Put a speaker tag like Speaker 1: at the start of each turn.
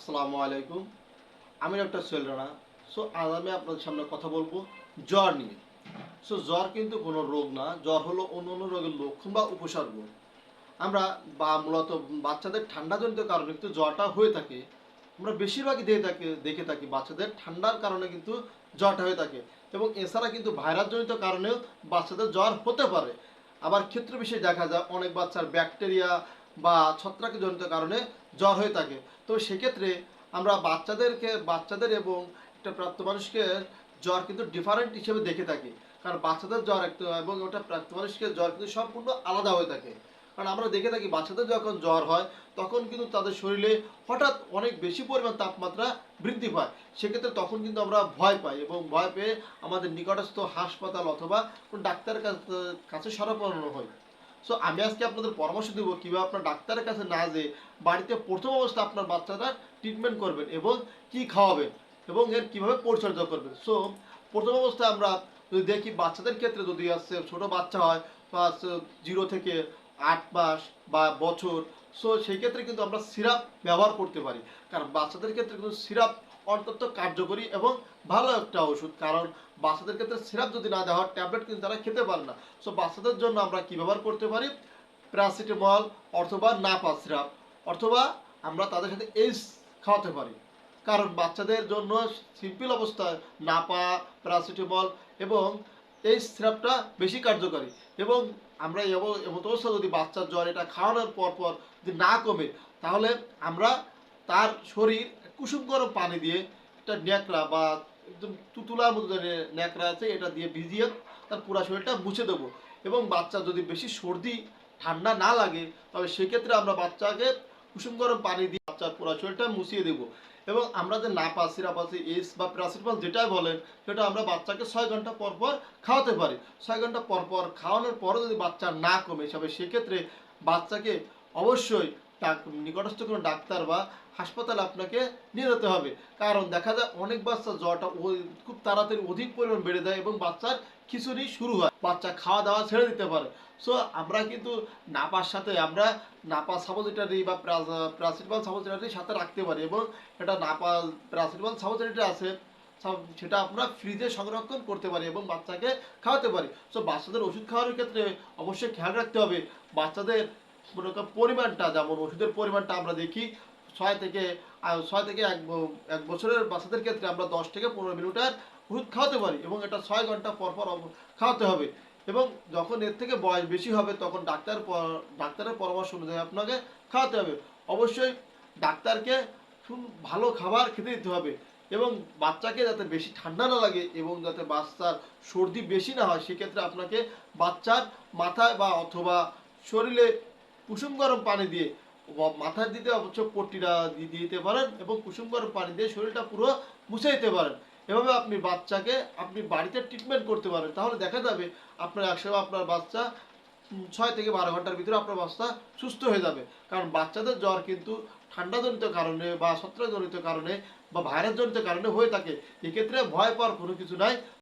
Speaker 1: আসসালামু আলাইকুম। আমি ডক্টর সোহেল রানা। সো আজ আমি আপনাদের সামনে কথা বলব জ্বর নিয়ে। সো জ্বর কিন্তু কোনো রোগ না। জ্বর হলো অন্য অন্য রোগের লক্ষণ বা উপসর্গ। আমরা বা মূলত বাচ্চাদের ঠান্ডাজনিত কারণে কিন্তু জ্বরটা হয়ে থাকে। আমরা বেশিরভাগই দেখে থাকি দেখে থাকি বাচ্চাদের ঠান্ডার কারণে কিন্তু জ্বরটা হয়ে থাকে। এবং এছাড়া কিন্তু ভাইরাসজনিত কারণেও বাচ্চাদের জ্বর হতে পারে। আবার ক্ষেত্র বিশেষে দেখা যায় অনেক বাচ্চার ব্যাকটেরিয়া বা ছত্রাকজনিত কারণে জ্বর হয়ে থাকে। তো সেক্ষেত্রে আমরা বাচ্চাদেরকে, বাচ্চাদের এবং একটা প্রাপ্ত মানুষকে জ্বর কিন্তু ডিফারেন্ট হিসেবে দেখে থাকি। কারণ বাচ্চাদের জ্বর একটা এবং ওটা প্রাপ্ত মানুষকে জ্বর কিন্তু সম্পূর্ণ আলাদা হয়ে থাকে। কারণ আমরা দেখে থাকি বাচ্চাদের যখন জ্বর হয়, তখন কিন্তু তাদের শরীরে হঠাৎ অনেক বেশি পরিমাণ তাপমাত্রা বৃদ্ধি পায়। সেক্ষেত্রে তখন কিন্তু আমরা ভয় পাই এবং ভয় পেয়ে আমাদের নিকটস্থ হাসপাতাল অথবা ডাক্তারের কাছে সরাপন্ন হয়। সো আমি আজকে আপনাদের পরামর্শ দেবো কীভাবে আপনার ডাক্তারের কাছে না যেয়ে বাড়িতে প্রথম অবস্থা আপনার বাচ্চাটা ট্রিটমেন্ট করবেন এবং কি খাওয়াবেন এবং এর কীভাবে পরিচর্যা করবেন। সো প্রথম অবস্থায় আমরা যদি দেখি বাচ্চাদের ক্ষেত্রে যদি আসছে ছোট বাচ্চা হয় বা জিরো থেকে আট মাস বা বছর সো সেই ক্ষেত্রে কিন্তু আমরা সিরাপ ব্যবহার করতে পারি। কারণ বাচ্চাদের ক্ষেত্রে কিন্তু সিরাপ অত্যন্ত কার্যকরী এবং ভালো একটা ওষুধ। কারণ বাচ্চাদের ক্ষেত্রে সিরাপ যদি না দেওয়া হয়, ট্যাবলেট কিন্তু তারা খেতে পারে না। সো বাচ্চাদের জন্য আমরা কি ব্যবহার করতে পারি? প্যারাসিটামল অথবা নাপা সিরাপ অথবা আমরা তাদের সাথে এইস খাওয়াতে পারি। কারণ বাচ্চাদের জন্য সিম্পল অবস্থায় নাপা, প্যারাসিটামল এবং এই সিরাপটা বেশি কার্যকরী। এবং আমরা এমত অবস্থা যদি বাচ্চার জ্বর এটা খাওয়ানোর পর পর যদি না কমে, তাহলে আমরা তার শরীর কুসুম গরম পানি দিয়ে একটা ন্যাকড়া বা একদম তুতুলার মতো ন্যাকড়া আছে, এটা দিয়ে ভিজিয়ে তার পুরা শরীরটা মুছে দেবো। এবং বাচ্চা যদি বেশি সর্দি, ঠান্ডা না লাগে, তবে সেক্ষেত্রে আমরা বাচ্চাকে কুসুম গরম পানি দিয়ে বাচ্চার পুরা শরীরটা মুছিয়ে দেবো। এবং আমরা যে নাপা সিরাপ আছে এস বা প্যারাসিটামল যেটাই বলেন, সেটা আমরা বাচ্চাকে ছয় ঘণ্টা পর পর খাওয়াতে পারি। ছয় ঘণ্টা পর পর খাওয়ানোর পরও যদি বাচ্চা না কমে, তবে সেক্ষেত্রে বাচ্চাকে অবশ্যই নিকটস্থ কোনো ডাক্তার বা হাসপাতালে আপনাকে নিয়ে যেতে হবে। কারণ দেখা যায় অনেক বাচ্চা জ্বরটা খুব তাড়াতাড়ি অধিক পরিমাণ বেড়ে যায় এবং বাচ্চার খিচুড়ি শুরু হয়। বাচ্চা খাওয়া দাওয়া ছেড়ে দিতে পারে। সো আমরা কিন্তু নাপার সাথে আমরা নাপা সাপোজিটারি বা প্রাসিটামল সাপোজিটারি সাথে রাখতে পারি এবং এটা নাপা, প্রাসিটামল সাপোজিটারি আছে সেটা আমরা ফ্রিজে সংরক্ষণ করতে পারি এবং বাচ্চাকে খাওয়াতে পারি। সো বাচ্চাদের ওষুধ খাওয়ানোর ক্ষেত্রে অবশ্যই খেয়াল রাখতে হবে। বাচ্চাদের মনে পরিমাণটা, যেমন ওষুধের পরিমাণটা আমরা দেখি, ছয় থেকে ছয় থেকে এক এক বছরের বাচ্চাদের ক্ষেত্রে আমরা দশ থেকে পনেরো মিনিটের ওষুধ খাওয়াতে পারি এবং এটা ছয় ঘণ্টা পর পর খাওয়াতে হবে। এবং যখন এর থেকে বয়স বেশি হবে তখন ডাক্তার ডাক্তারের পরামর্শ অনুযায়ী আপনাকে খাওয়াতে হবে। অবশ্যই ডাক্তারকে ভালো খাবার খেতে দিতে হবে এবং বাচ্চাকে যাতে বেশি ঠান্ডা না লাগে এবং যাতে বাচ্চার সর্দি বেশি না হয়, সেক্ষেত্রে আপনাকে বাচ্চার মাথায় বা অথবা শরীরে কুসুম গরম পানি দিয়ে মাথায় দিতে অবশ্য পট্টিটা দিয়ে দিতে পারেন এবং কুসুম গরম পানি দিয়ে শরীরটা পুরো মুছে দিতে পারেন। এভাবে আপনি বাচ্চাকে, আপনি বাড়িতে ট্রিটমেন্ট করতে পারেন। তাহলে দেখা যাবে আপনার একসময় আপনার বাচ্চা ছয় থেকে বারো ঘণ্টার ভিতরে আপনার বাচ্চা সুস্থ হয়ে যাবে। কারণ বাচ্চাদের জ্বর কিন্তু ঠান্ডাজনিত কারণে বা ছত্রাকজনিত কারণে বা ভাইরাসজনিত কারণে হয়ে থাকে। এক্ষেত্রে ভয় পাওয়ার কোনো কিছু নাই।